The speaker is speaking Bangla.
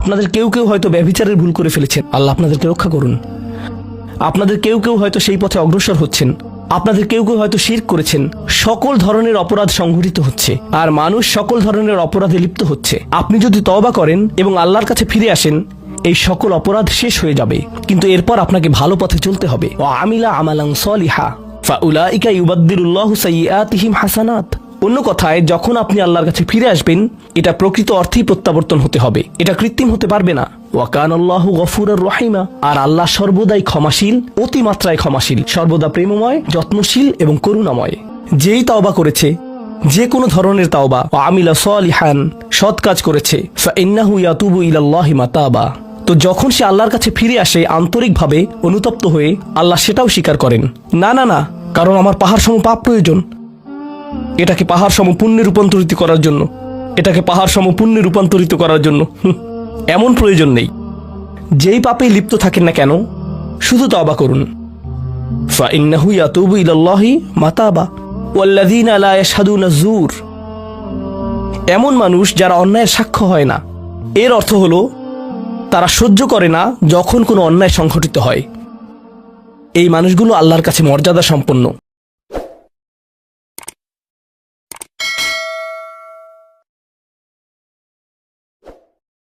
আপনাদের কেউ কেউ হয়তো ব্যভিচারের ভুল করে ফেলেছেন। আল্লাহ আপনাদেরকে রক্ষা করুন। আপনাদের কেউ কেউ হয়তো সেই পথে অগ্রসর হচ্ছেন। আপনাদের কেউ কেউ হয়তো শির করেছেন। সকল ধরনের অপরাধ সংঘটিত হচ্ছে। আর মানুষ সকল ধরনের অপরাধে লিপ্ত হচ্ছে। আপনি যদি তওবা করেন এবং আল্লাহর কাছে ফিরে আসেন, এই সকল অপরাধ শেষ হয়ে যাবে। কিন্তু এরপর আপনাকে ভালো পথে চলতে হবে। ও আমিলা আমালাং সলিহা। ফাউলাইকা ইউবাদ্দিরুল্লাহু সাইয়্যাতিহিম হাসানাত। অন্য কথায়, যখন আপনি আল্লাহর কাছে ফিরে আসবেন, এটা প্রকৃত অর্থেই প্রত্যাবর্তন হতে হবে। এটা কৃত্রিম হতে পারবে না। ওয়াকান আল্লাহ গফুরার রহিমা। আর আল্লাহ সর্বদাই ক্ষমাশীল, অতিমাত্রায় ক্ষমাশীল, সর্বদা প্রেমময়, যত্নশীল এবং করুণাময়। যেই তাওবা করেছে, যে কোনো ধরনের তাওবা আমিলা সলিহান, সৎ কাজ করেছে, ফাইন্নাহু ইয়াতুবু ইলাল্লাহি মাতাবা। তো যখন সে আল্লাহর কাছে ফিরে আসে, আন্তরিকভাবে অনুতপ্ত হয়ে আল্লাহ সেটাও স্বীকার করেন। না না না, কারণ আমার পাহাড় সম পাপ প্রয়োজন। এটাকে পাহাড় সম পুণ্যে রূপান্তরিত করার জন্য। এটাকে পাহাড় সম পুণ্যে রূপান্তরিত করার জন্য। এমন প্রয়োজন নেই। যেই পাপে লিপ্ত থাকেন না কেন, শুধু তবা করুন। মাতাবা এমন মানুষ যারা অন্যায়ের সাক্ষ্য হয় না। এর অর্থ হলো, তারা সহ্য করে না যখন কোনো অন্যায় সংঘটিত হয়। এই মানুষগুলো আল্লাহর কাছে মর্যাদা সম্পন্ন